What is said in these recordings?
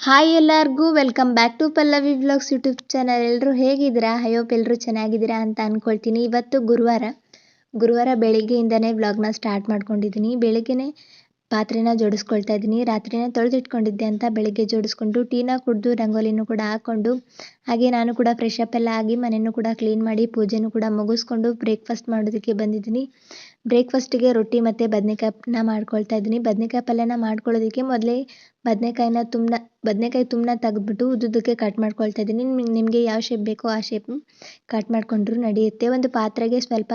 Hi ಎಲ್ಲರಿಗೂ welcome back to Pallavi vlogs YouTube channel ಎಲ್ಲರೂ ಹೇಗಿದ್ದೀರಾ? ಹೋಪ್ ಎಲ್ಲರೂ ಚೆನ್ನಾಗಿದ್ದೀರಾ ಅಂತ ಅಂದ್ಕೊಳ್ತೀನಿ ಇವತ್ತು ಗುರುವಾರ ಗುರುವಾರ ಬೆಳಿಗ್ಗೆಯಿಂದನೇ ವ್ಲಾಗ್ನ ಸ್ಟಾರ್ಟ್ ಮಾಡ್ಕೊಂಡಿದ್ದೀನಿ. ಬೆಳಿಗ್ಗೆನೇ ಪಾತ್ರೆನ ಜೋಡಿಸ್ಕೊಳ್ತಾ ಇದ್ದೀನಿ. ರಾತ್ರಿನ ತೊಳೆದಿಟ್ಕೊಂಡಿದ್ದೆ ಅಂತ ಬೆಳಿಗ್ಗೆ ಜೋಡಿಸ್ಕೊಂಡು ಟೀನ ಕುಡಿದು, ರಂಗೋಲಿನೂ ಕೂಡ ಹಾಕ್ಕೊಂಡು, ಹಾಗೆ ನಾನು ಕೂಡ ಫ್ರೆಶ್ ಅಪ್ ಎಲ್ಲ ಆಗಿ ಮನೆಯೂ ಕೂಡ ಕ್ಲೀನ್ ಮಾಡಿ, ಪೂಜೆನೂ ಕೂಡ ಮುಗಿಸ್ಕೊಂಡು ಬ್ರೇಕ್ಫಾಸ್ಟ್ ಮಾಡೋದಕ್ಕೆ ಬಂದಿದ್ದೀನಿ. ಬ್ರೇಕ್ಫಾಸ್ಟಿಗೆ ರೊಟ್ಟಿ ಮತ್ತು ಬದನೆಕಾಯಿನ ಮಾಡ್ಕೊಳ್ತಾ ಇದ್ದೀನಿ. ಬದ್ನೇಕಾಯಿ ಪಲ್ಯನ ಮಾಡ್ಕೊಳ್ಳೋದಕ್ಕೆ ಮೊದಲೇ ಬದ್ನೇಕಾಯಿನ ತುಂಬ ಬದನೇಕಾಯಿ ತುಂಬನ ತೆಗೆದ್ಬಿಟ್ಟು ಉದ್ದುದ್ದಕ್ಕೆ ಕಟ್ ಮಾಡ್ಕೊಳ್ತಾ ಇದ್ದೀನಿ. ನಿಮಗೆ ಯಾವ ಶೇಪ್ ಬೇಕೋ ಆ ಶೇಪ್ ಕಟ್ ಮಾಡಿಕೊಂಡ್ರೂ ನಡೆಯುತ್ತೆ. ಒಂದು ಪಾತ್ರೆಗೆ ಸ್ವಲ್ಪ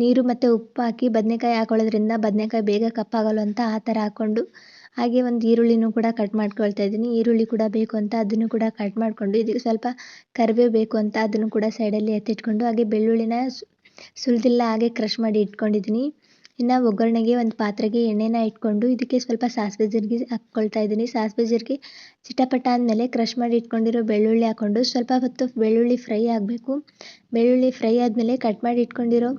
ನೀರು ಮತ್ತು ಉಪ್ಪು ಹಾಕಿ ಬದನೆಕಾಯಿ ಹಾಕೊಳ್ಳೋದ್ರಿಂದ ಬದನೆಕಾಯಿ ಬೇಗ ಕಪ್ಪಾಗಲ್ಲ ಅಂತ ಆ ಥರ ಹಾಕ್ಕೊಂಡು ಹಾಗೆ ಒಂದು ಈರುಳ್ಳಿನೂ ಕೂಡ ಕಟ್ ಮಾಡ್ಕೊಳ್ತಾ ಇದ್ದೀನಿ. ಈರುಳ್ಳಿ ಕೂಡ ಬೇಕು ಅಂತ ಅದನ್ನು ಕೂಡ ಕಟ್ ಮಾಡಿಕೊಂಡು ಇದಕ್ಕೆ ಸ್ವಲ್ಪ ಕರಿಬೇವು ಬೇಕು ಅಂತ ಅದನ್ನು ಕೂಡ ಸೈಡಲ್ಲಿ ಎತ್ತಿಟ್ಕೊಂಡು ಹಾಗೆ ಬೆಳ್ಳುಳ್ಳಿನ ಸುಲಿದಿಲ್ಲ, ಹಾಗೆ ಕ್ರಷ್ ಮಾಡಿ ಇಟ್ಕೊಂಡಿದ್ದೀನಿ ಇನ್ನು ಒಗ್ಗರಣೆಗೆ ಒಂದು ಪಾತ್ರೆಗೆ ಎಣ್ಣೆನ ಇಟ್ಕೊಂಡು ಇದಕ್ಕೆ ಸ್ವಲ್ಪ ಸಾಸಿವೆ ಜೀರಿಗೆ ಹಾಕ್ಕೊಳ್ತಾ ಇದ್ದೀನಿ ಸಾಸಿವೆ ಜೀರಿಗೆ ಚಿಟಪಟ ಅಂದಮೇಲೆ ಕ್ರಷ್ ಮಾಡಿ ಇಟ್ಕೊಂಡಿರೋ ಬೆಳ್ಳುಳ್ಳಿ ಹಾಕ್ಕೊಂಡು ಸ್ವಲ್ಪ ಹೊತ್ತು ಬೆಳ್ಳುಳ್ಳಿ ಫ್ರೈ ಆಗಬೇಕು. ಬೆಳ್ಳುಳ್ಳಿ ಫ್ರೈ ಆದಮೇಲೆ ಕಟ್ ಮಾಡಿ ಇಟ್ಕೊಂಡಿರೋ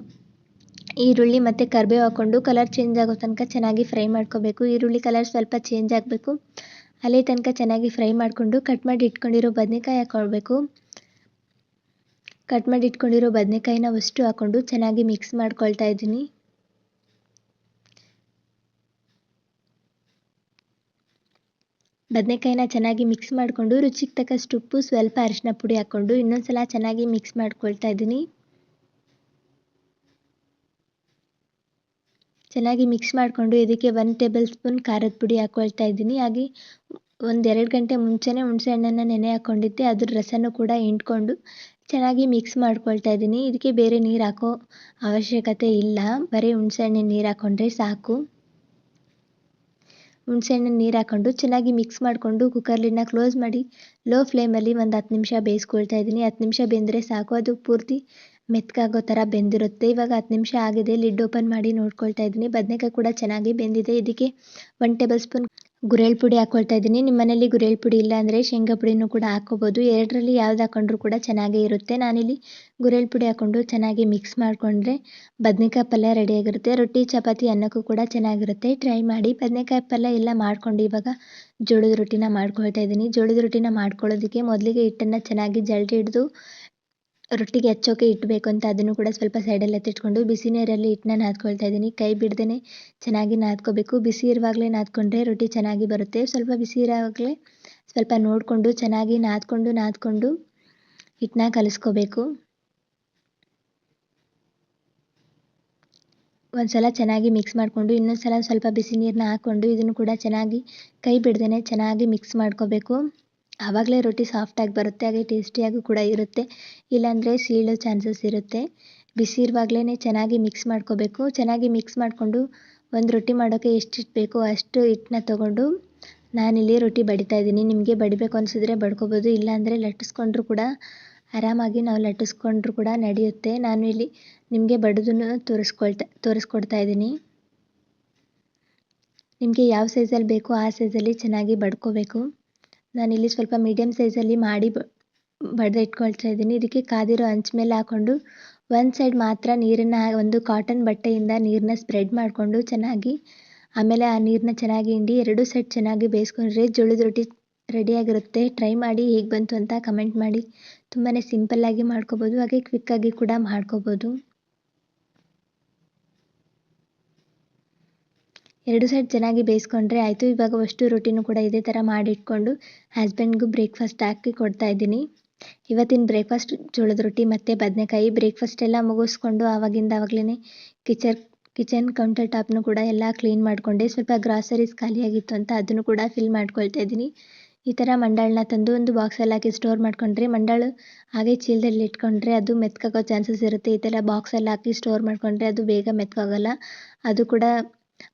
ಈರುಳ್ಳಿ ಮತ್ತು ಕರಿಬೇವು ಹಾಕ್ಕೊಂಡು ಕಲರ್ ಚೇಂಜ್ ಆಗೋ ತನಕ ಚೆನ್ನಾಗಿ ಫ್ರೈ ಮಾಡ್ಕೋಬೇಕು. ಈರುಳ್ಳಿ ಕಲರ್ ಸ್ವಲ್ಪ ಚೇಂಜ್ ಆಗಬೇಕು. ಅಲ್ಲಿ ತನಕ ಚೆನ್ನಾಗಿ ಫ್ರೈ ಮಾಡಿಕೊಂಡು ಕಟ್ ಮಾಡಿ ಇಟ್ಕೊಂಡಿರೋ ಬದನೇಕಾಯಿ ಹಾಕ್ಕೊಳ್ಬೇಕು. ಕಟ್ ಮಾಡಿ ಇಟ್ಕೊಂಡಿರೋ ಬದನೆಕಾಯಿನ ಅಷ್ಟು ಹಾಕ್ಕೊಂಡು ಚೆನ್ನಾಗಿ ಮಿಕ್ಸ್ ಮಾಡ್ಕೊಳ್ತಾ ಇದ್ದೀನಿ. ಬದನೆಕಾಯಿನ ಚೆನ್ನಾಗಿ ಮಿಕ್ಸ್ ಮಾಡಿಕೊಂಡು ರುಚಿಗೆ ತಕ್ಕಷ್ಟು ಉಪ್ಪು, ಸ್ವಲ್ಪ ಅರಿಶಿನ ಪುಡಿ ಹಾಕ್ಕೊಂಡು ಇನ್ನೊಂದು ಸಲ ಚೆನ್ನಾಗಿ ಮಿಕ್ಸ್ ಮಾಡ್ಕೊಳ್ತಾ ಇದ್ದೀನಿ. ಚೆನ್ನಾಗಿ ಮಿಕ್ಸ್ ಮಾಡಿಕೊಂಡು ಇದಕ್ಕೆ ಒನ್ ಟೇಬಲ್ ಸ್ಪೂನ್ ಖಾರದ ಪುಡಿ ಹಾಕ್ಕೊಳ್ತಾ ಇದ್ದೀನಿ. ಹಾಗೆ ಒಂದೆರಡು ಗಂಟೆ ಮುಂಚೆನೇ ಹುಣಸೆ ಹಣ್ಣನ್ನು ನೆನೆ ಹಾಕ್ಕೊಂಡಿದ್ದೆ ಅದ್ರ ರಸನೂ ಕೂಡ ಹಿಂಡ್ಕೊಂಡು ಚೆನ್ನಾಗಿ ಮಿಕ್ಸ್ ಮಾಡ್ಕೊಳ್ತಾ ಇದ್ದೀನಿ. ಇದಕ್ಕೆ ಬೇರೆ ನೀರು ಹಾಕೋ ಅವಶ್ಯಕತೆ ಇಲ್ಲ. ಬರೀ ಹುಣಸೆ ಹಣ್ಣಿನ ನೀರು ಹಾಕ್ಕೊಂಡ್ರೆ ಸಾಕು. ಹುಣ್ಸೆಹಣ್ಣಿನ ನೀರು ಹಾಕ್ಕೊಂಡು ಚೆನ್ನಾಗಿ ಮಿಕ್ಸ್ ಮಾಡಿಕೊಂಡು ಕುಕ್ಕರ್ ಲಿಡ್ನ ಕ್ಲೋಸ್ ಮಾಡಿ ಲೋ ಫ್ಲೇಮಲ್ಲಿ ಒಂದು ಹತ್ತು ನಿಮಿಷ ಬೇಯಿಸ್ಕೊಳ್ತಾ ಇದ್ದೀನಿ. ಹತ್ತು ನಿಮಿಷ ಬೆಂದರೆ ಸಾಕು. ಅದು ಪೂರ್ತಿ ಮೆತ್ಕಾಗೋ ಥರ ಬೆಂದಿರುತ್ತೆ. ಇವಾಗ ಹತ್ತು ನಿಮಿಷ ಆಗಿದೆ. ಲಿಡ್ ಓಪನ್ ಮಾಡಿ ನೋಡ್ಕೊಳ್ತಾ ಇದ್ದೀನಿ. ಬದನೆಕಾಯಿ ಕೂಡ ಚೆನ್ನಾಗಿ ಬೆಂದಿದೆ. ಇದಕ್ಕೆ ಒನ್ ಟೇಬಲ್ ಸ್ಪೂನ್ ಗುರೇಳ್ ಪುಡಿ ಹಾಕ್ಕೊಳ್ತಾ ಇದ್ದೀನಿ. ನಿಮ್ಮ ಮನೇಲಿ ಗುರೆಳ್ಳು ಪುಡಿ ಇಲ್ಲ ಅಂದರೆ ಶೇಂಗಾ ಪುಡಿನೂ ಕೂಡ ಹಾಕ್ಕೋಬೋದು ಎರಡರಲ್ಲಿ ಯಾವ್ದು ಹಾಕೊಂಡ್ರೂ ಕೂಡ ಚೆನ್ನಾಗೇ ಇರುತ್ತೆ. ನಾನಿಲ್ಲಿ ಗುರೆಳ್ಳು ಪುಡಿ ಹಾಕ್ಕೊಂಡು ಚೆನ್ನಾಗಿ ಮಿಕ್ಸ್ ಮಾಡಿಕೊಂಡ್ರೆ ಬದನೆಕಾಯಿ ಪಲ್ಯ ರೆಡಿಯಾಗಿರುತ್ತೆ ರೊಟ್ಟಿ, ಚಪಾತಿ ಅನ್ನಕ್ಕೂ ಕೂಡ ಚೆನ್ನಾಗಿರುತ್ತೆ. ಟ್ರೈ ಮಾಡಿ. ಬದನೆಕಾಯಿ ಪಲ್ಯ ಎಲ್ಲ ಮಾಡ್ಕೊಂಡು ಇವಾಗ ಜೋಳದ ರೊಟ್ಟಿನ ಮಾಡ್ಕೊಳ್ತಾ ಇದ್ದೀನಿ. ಜೋಳದ ರೊಟ್ಟಿನ ಮಾಡ್ಕೊಳ್ಳೋದಕ್ಕೆ ಮೊದಲಿಗೆ ಹಿಟ್ಟನ್ನು ಚೆನ್ನಾಗಿ ಜಲ್ದಿ ಹಿಡಿದು ರೊಟ್ಟಿಗೆ ಹಚ್ಚೋಕೆ ಇಡಬೇಕು ಅಂತ ಅದನ್ನು ಕೂಡ ಸ್ವಲ್ಪ ಸೈಡಲ್ಲಿ ಎತ್ತಿಟ್ಕೊಂಡು ಬಿಸಿ ನೀರಲ್ಲಿ ಹಿಟ್ಟನ್ನ ನಾದ್ಕೊಳ್ತಾ ಇದ್ದೀನಿ. ಕೈ ಬಿಡ್ದೇ ಚೆನ್ನಾಗಿ ನಾದ್ಕೋಬೇಕು. ಬಿಸಿ ಇರುವಾಗಲೇ ನಾದ್ಕೊಂಡ್ರೆ ರೊಟ್ಟಿ ಚೆನ್ನಾಗಿ ಬರುತ್ತೆ. ಸ್ವಲ್ಪ ಬಿಸಿ ಇರುವಾಗಲೇ ಸ್ವಲ್ಪ ನೋಡಿಕೊಂಡು ಚೆನ್ನಾಗಿ ನಾದ್ಕೊಂಡು ನಾದ್ಕೊಂಡು ಹಿಟ್ಟನ್ನ ಕಲಿಸ್ಕೋಬೇಕು. ಒಂದು ಸಲ ಚೆನ್ನಾಗಿ ಮಿಕ್ಸ್ ಮಾಡಿಕೊಂಡು ಇನ್ನೊಂದು ಸಲ ಸ್ವಲ್ಪ ಬಿಸಿ ನೀರನ್ನ ಹಾಕ್ಕೊಂಡು ಇದನ್ನು ಕೂಡ ಚೆನ್ನಾಗಿ ಕೈ ಬಿಡ್ದೇ ಚೆನ್ನಾಗಿ ಮಿಕ್ಸ್ ಮಾಡ್ಕೋಬೇಕು. ಆವಾಗಲೇ ರೊಟ್ಟಿ ಸಾಫ್ಟಾಗಿ ಬರುತ್ತೆ, ಹಾಗೆ ಟೇಸ್ಟಿಯಾಗೂ ಕೂಡ ಇರುತ್ತೆ. ಇಲ್ಲಾಂದರೆ ಸೀಳೋ ಚಾನ್ಸಸ್ ಇರುತ್ತೆ. ಬಿಸಿ ಇರುವಾಗಲೇ ಚೆನ್ನಾಗಿ ಮಿಕ್ಸ್ ಮಾಡ್ಕೋಬೇಕು. ಚೆನ್ನಾಗಿ ಮಿಕ್ಸ್ ಮಾಡಿಕೊಂಡು ಒಂದು ರೊಟ್ಟಿ ಮಾಡೋಕ್ಕೆ ಎಷ್ಟು ಹಿಟ್ಟು ಬೇಕೋ ಅಷ್ಟು ಹಿಟ್ಟನ್ನ ತೊಗೊಂಡು ನಾನಿಲ್ಲಿ ರೊಟ್ಟಿ ಬಡಿತಾ ಇದ್ದೀನಿ. ನಿಮಗೆ ಬಡಿಬೇಕು ಅನಿಸಿದ್ರೆ ಬಡ್ಕೋಬೋದು. ಇಲ್ಲಾಂದರೆ ಲಟ್ಟಿಸ್ಕೊಂಡ್ರು ಕೂಡ ಆರಾಮಾಗಿ ನಾವು ಲಟ್ಟಿಸ್ಕೊಂಡ್ರು ಕೂಡ ನಡೆಯುತ್ತೆ. ನಾನು ಇಲ್ಲಿ ನಿಮಗೆ ಬಡಿದನ್ನು ತೋರಿಸ್ಕೊಳ್ತಾ, ತೋರಿಸ್ಕೊಡ್ತಾ ಇದ್ದೀನಿ. ನಿಮಗೆ ಯಾವ ಸೈಜಲ್ಲಿ ಬೇಕೋ ಆ ಸೈಜಲ್ಲಿ ಚೆನ್ನಾಗಿ ಬಡ್ಕೋಬೇಕು. ನಾನಿಲ್ಲಿ ಸ್ವಲ್ಪ ಮೀಡಿಯಮ್ ಸೈಜಲ್ಲಿ ಮಾಡಿ ಬಡ್ದು ಇಟ್ಕೊಳ್ತಾ ಇದ್ದೀನಿ. ಇದಕ್ಕೆ ಕಾದಿರೋ ಹಂಚ್ ಮೇಲೆ ಹಾಕ್ಕೊಂಡು ಒಂದು ಸೈಡ್ ಮಾತ್ರ ನೀರನ್ನು, ಒಂದು ಕಾಟನ್ ಬಟ್ಟೆಯಿಂದ ನೀರನ್ನ ಸ್ಪ್ರೆಡ್ ಮಾಡಿಕೊಂಡು ಚೆನ್ನಾಗಿ, ಆಮೇಲೆ ಆ ನೀರನ್ನ ಚೆನ್ನಾಗಿ ಹಿಂಡಿ ಎರಡು ಸೈಡ್ ಚೆನ್ನಾಗಿ ಬೇಯಿಸ್ಕೊಂಡ್ರೆ ಜೋಳದ ರೊಟ್ಟಿ ರೆಡಿಯಾಗಿರುತ್ತೆ ಟ್ರೈ ಮಾಡಿ ಹೇಗೆ ಬಂತು ಅಂತ ಕಮೆಂಟ್ ಮಾಡಿ. ತುಂಬಾ ಸಿಂಪಲ್ಲಾಗಿ ಮಾಡ್ಕೋಬೋದು, ಹಾಗೆ ಕ್ವಿಕ್ಕಾಗಿ ಕೂಡ ಮಾಡ್ಕೋಬೋದು. ಎರಡು ಸೈಡ್ ಚೆನ್ನಾಗಿ ಬೇಯಿಸ್ಕೊಂಡ್ರೆ ಆಯಿತು. ಇವಾಗ ಅಷ್ಟು ರೊಟ್ಟಿನೂ ಕೂಡ ಇದೇ ಥರ ಮಾಡಿಟ್ಕೊಂಡು ಹಸ್ಬೆಂಡ್ಗೂ ಬ್ರೇಕ್ಫಾಸ್ಟ್ ಹಾಕಿ ಕೊಡ್ತಾ ಇದ್ದೀನಿ. ಇವತ್ತಿನ ಬ್ರೇಕ್ಫಾಸ್ಟ್ ಜೋಳದ ರೊಟ್ಟಿ ಮತ್ತು ಬದನೆಕಾಯಿ ಬ್ರೇಕ್ಫಾಸ್ಟ್ ಎಲ್ಲ ಮುಗಿಸ್ಕೊಂಡು ಆವಾಗಿಂದ ಆವಾಗಲೇ ಕಿಚನ್ ಕಿಚನ್ ಕೌಂಟರ್ ಟಾಪ್ನು ಕೂಡ ಎಲ್ಲ ಕ್ಲೀನ್ ಮಾಡಿಕೊಂಡೆ. ಸ್ವಲ್ಪ ಗ್ರಾಸರೀಸ್ ಖಾಲಿಯಾಗಿತ್ತು ಅಂತ ಅದನ್ನು ಕೂಡ ಫಿಲ್ ಮಾಡ್ಕೊಳ್ತಾ ಇದ್ದೀನಿ. ಈ ಥರ ಮಂಡಾಳನ್ನ ತಂದು ಒಂದು ಬಾಕ್ಸಲ್ಲಿ ಹಾಕಿ ಸ್ಟೋರ್ ಮಾಡಿಕೊಂಡ್ರೆ ಮಂಡಾಳು ಹಾಗೆ ಚೀಲದಲ್ಲಿ ಇಟ್ಕೊಂಡ್ರೆ ಅದು ಮೆತ್ಕಾಗೋ ಚಾನ್ಸಸ್ ಇರುತ್ತೆ. ಈ ಥರ ಬಾಕ್ಸಲ್ಲಿ ಹಾಕಿ ಸ್ಟೋರ್ ಮಾಡಿಕೊಂಡ್ರೆ ಅದು ಬೇಗ ಮೆತ್ಕಾಗಲ್ಲ. ಅದು ಕೂಡ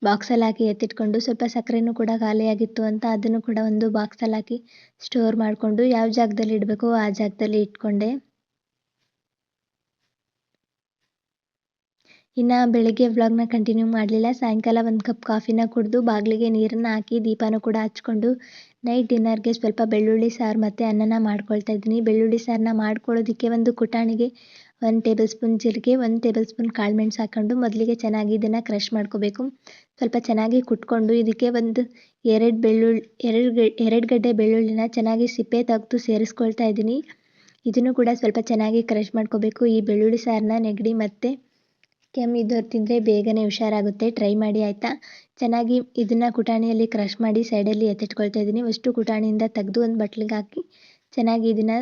ಬಾಕ್ಸಲ್ಲಿ ಹಾಕಿ ಎತ್ತಿಟ್ಕೊಂಡು ಸ್ವಲ್ಪ ಸಕ್ಕರೆನೂ ಕೂಡ ಖಾಲಿಯಾಗಿತ್ತು ಅಂತ ಅದನ್ನು ಕೂಡ ಒಂದು ಬಾಕ್ಸಲ್ಲಿ ಹಾಕಿ ಸ್ಟೋರ್ ಮಾಡಿಕೊಂಡು ಯಾವ ಜಾಗದಲ್ಲಿ ಇಡಬೇಕೋ ಆ ಜಾಗದಲ್ಲಿ ಇಟ್ಕೊಂಡೆ. ಇನ್ನು ಬೆಳಗ್ಗೆ ವ್ಲಾಗ್ನ ಕಂಟಿನ್ಯೂ ಮಾಡಲಿಲ್ಲ. ಸಾಯಂಕಾಲ ಒಂದು ಕಪ್ ಕಾಫಿನ ಕುಡಿದು ಬಾಗಿಲಿಗೆ ನೀರನ್ನು ಹಾಕಿ ದೀಪನೂ ಕೂಡ ಹಚ್ಕೊಂಡು ನೈಟ್ ಡಿನ್ನರ್ಗೆ ಸ್ವಲ್ಪ ಬೆಳ್ಳುಳ್ಳಿ ಸಾರು ಮತ್ತು ಅನ್ನನ ಮಾಡ್ಕೊಳ್ತಾ ಇದ್ದೀನಿ. ಬೆಳ್ಳುಳ್ಳಿ ಸಾರನ್ನ ಮಾಡ್ಕೊಳ್ಳೋದಕ್ಕೆ ಒಂದು ಕುಟಾಣಿಗೆ ಒಂದು ಟೇಬಲ್ ಸ್ಪೂನ್ ಜೀರಿಗೆ, ಒಂದು ಟೇಬಲ್ ಸ್ಪೂನ್ ಕಾಳುಮೆಣಸು ಹಾಕ್ಕೊಂಡು ಮೊದಲಿಗೆ ಚೆನ್ನಾಗಿ ಇದನ್ನು ಕ್ರಷ್ ಮಾಡ್ಕೋಬೇಕು. ಸ್ವಲ್ಪ ಚೆನ್ನಾಗಿ ಕುಟ್ಕೊಂಡು ಇದಕ್ಕೆ ಒಂದು ಎರಡು ಬೆಳ್ಳುಳ್ಳಿ, ಎರಡು ಎರಡು ಗಡ್ಡೆ ಬೆಳ್ಳುಳ್ಳಿನ ಚೆನ್ನಾಗಿ ಸಿಪ್ಪೆ ತೆಗೆದು ಸೇರಿಸ್ಕೊಳ್ತಾ ಇದ್ದೀನಿ. ಇದನ್ನು ಕೂಡ ಸ್ವಲ್ಪ ಚೆನ್ನಾಗಿ ಕ್ರಷ್ ಮಾಡ್ಕೋಬೇಕು. ಈ ಬೆಳ್ಳುಳ್ಳಿ ಸಾರನ್ನ ನೆಗಡಿ ಮತ್ತು ಕೆಮ್ಮು ಇದ್ದವ್ರು ತಿಂದರೆ ಬೇಗನೆ ಹುಷಾರಾಗುತ್ತೆ. ಟ್ರೈ ಮಾಡಿ, ಆಯಿತಾ? ಚೆನ್ನಾಗಿ ಇದನ್ನು ಕುಟಾಣಿಯಲ್ಲಿ ಕ್ರಷ್ ಮಾಡಿ ಸೈಡಲ್ಲಿ ಎತ್ತಿಟ್ಕೊಳ್ತಾ ಇದ್ದೀನಿ. ಅಷ್ಟು ಕುಟಾಣಿಯಿಂದ ತೆಗೆದು ಒಂದು ಬಟ್ಲಿಗೆ ಹಾಕಿ ಚೆನ್ನಾಗಿ ಇದನ್ನು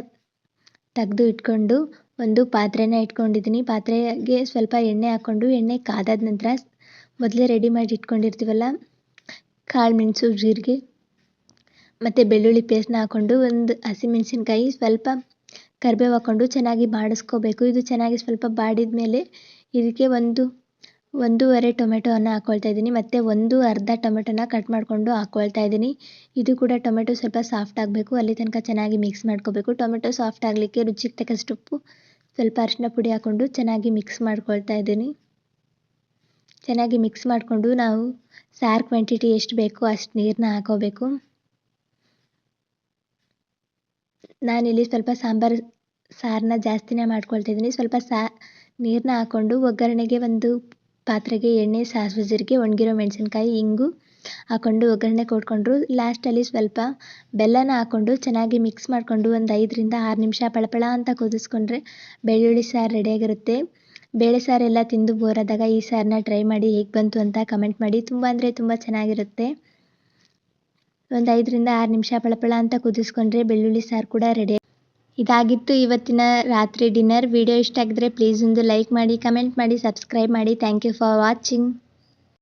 ತೆಗೆದು ಇಟ್ಕೊಂಡು ಒಂದು ಪಾತ್ರೆನ ಇಟ್ಕೊಂಡಿದ್ದೀನಿ. ಪಾತ್ರೆಗೆ ಸ್ವಲ್ಪ ಎಣ್ಣೆ ಹಾಕ್ಕೊಂಡು, ಎಣ್ಣೆ ಕಾದಾದ ನಂತರ ಮೊದಲೇ ರೆಡಿ ಮಾಡಿ ಇಟ್ಕೊಂಡಿರ್ತೀವಲ್ಲ ಕಾಳುಮೆಣಸು ಜೀರಿಗೆ ಮತ್ತು ಬೆಳ್ಳುಳ್ಳಿ ಪೇಸ್ಟ್ನ ಹಾಕ್ಕೊಂಡು ಒಂದು ಹಸಿಮೆಣಸಿನ್ಕಾಯಿ ಸ್ವಲ್ಪ ಕರಿಬೇವು ಹಾಕ್ಕೊಂಡು ಚೆನ್ನಾಗಿ ಬಾಡಿಸ್ಕೋಬೇಕು. ಇದು ಚೆನ್ನಾಗಿ ಸ್ವಲ್ಪ ಬಾಡಿದ ಮೇಲೆ ಇದಕ್ಕೆ ಒಂದು, ಒಂದೂವರೆ ಟೊಮೆಟೊವನ್ನು ಹಾಕ್ಕೊಳ್ತಾ ಇದ್ದೀನಿ. ಮತ್ತು ಒಂದು ಅರ್ಧ ಟೊಮೆಟೊನ ಕಟ್ ಮಾಡಿಕೊಂಡು ಹಾಕ್ಕೊಳ್ತಾ ಇದ್ದೀನಿ. ಇದು ಕೂಡ ಟೊಮೆಟೊ ಸ್ವಲ್ಪ ಸಾಫ್ಟ್ ಆಗಬೇಕು. ಅಲ್ಲಿ ತನಕ ಚೆನ್ನಾಗಿ ಮಿಕ್ಸ್ ಮಾಡ್ಕೋಬೇಕು. ಟೊಮೆಟೊ ಸಾಫ್ಟ್ ಆಗಲಿಕ್ಕೆ ರುಚಿಗೆ ತಕ್ಕಷ್ಟು ಉಪ್ಪು, ಸ್ವಲ್ಪ ಅರಿಶಿನ ಪುಡಿ ಹಾಕ್ಕೊಂಡು ಚೆನ್ನಾಗಿ ಮಿಕ್ಸ್ ಮಾಡ್ಕೊಳ್ತಾ ಇದ್ದೀನಿ. ಚೆನ್ನಾಗಿ ಮಿಕ್ಸ್ ಮಾಡಿಕೊಂಡು ನಾವು ಸಾರು ಕ್ವಾಂಟಿಟಿ ಎಷ್ಟು ಬೇಕೋ ಅಷ್ಟು ನೀರನ್ನ ಹಾಕೋಬೇಕು. ನಾನಿಲ್ಲಿ ಸ್ವಲ್ಪ ಸಾಂಬಾರು ಸಾರನ್ನ ಜಾಸ್ತಿನೇ ಮಾಡ್ಕೊಳ್ತಾ ಇದ್ದೀನಿ. ಸ್ವಲ್ಪ ಸಾ ನೀರನ್ನ ಹಾಕ್ಕೊಂಡು ಒಗ್ಗರಣೆಗೆ ಒಂದು ಪಾತ್ರೆಗೆ ಎಣ್ಣೆ, ಸಾಸಿವೆ, ಜೀರಿಗೆ, ಒಣಗಿರೋ ಮೆಣಸಿನ್ಕಾಯಿ, ಇಂಗು ಹಾಕ್ಕೊಂಡು ಒಗ್ಗರಣೆ ಕೊಟ್ಕೊಂಡ್ರು. ಲಾಸ್ಟಲ್ಲಿ ಸ್ವಲ್ಪ ಬೆಲ್ಲನ ಹಾಕ್ಕೊಂಡು ಚೆನ್ನಾಗಿ ಮಿಕ್ಸ್ ಮಾಡಿಕೊಂಡು ಒಂದು ಐದರಿಂದ ಆರು ನಿಮಿಷ ಪಳಪಳ ಅಂತ ಕುದಿಸ್ಕೊಂಡ್ರೆ ಬೆಳ್ಳುಳ್ಳಿ ಸಾರು ರೆಡಿಯಾಗಿರುತ್ತೆ ಬೇಳೆ ಸಾರೆಲ್ಲ ತಿಂದು ಬೋರಾದಾಗ ಈ ಸಾರನ್ನ ಟ್ರೈ ಮಾಡಿ ಹೇಗೆ ಬಂತು ಅಂತ ಕಮೆಂಟ್ ಮಾಡಿ. ತುಂಬ ಅಂದರೆ ತುಂಬ ಚೆನ್ನಾಗಿರುತ್ತೆ. ಒಂದು ಐದರಿಂದ ಆರು ನಿಮಿಷ ಪಳಪಳ ಅಂತ ಕುದಿಸ್ಕೊಂಡ್ರೆ ಬೆಳ್ಳುಳ್ಳಿ ಸಾರು ಕೂಡ ರೆಡಿ ಇದಾಗಿತ್ತು ಇವತ್ತಿನ ರಾತ್ರಿ ಡಿನ್ನರ್. ವಿಡಿಯೋ ಇಷ್ಟ ಆಗಿದ್ರೆ ಪ್ಲೀಸ್ ಒಂದು ಲೈಕ್ ಮಾಡಿ ಕಮೆಂಟ್ ಮಾಡಿ ಸಬ್ಸ್ಕ್ರೈಬ್ ಮಾಡಿ. Thank you for watching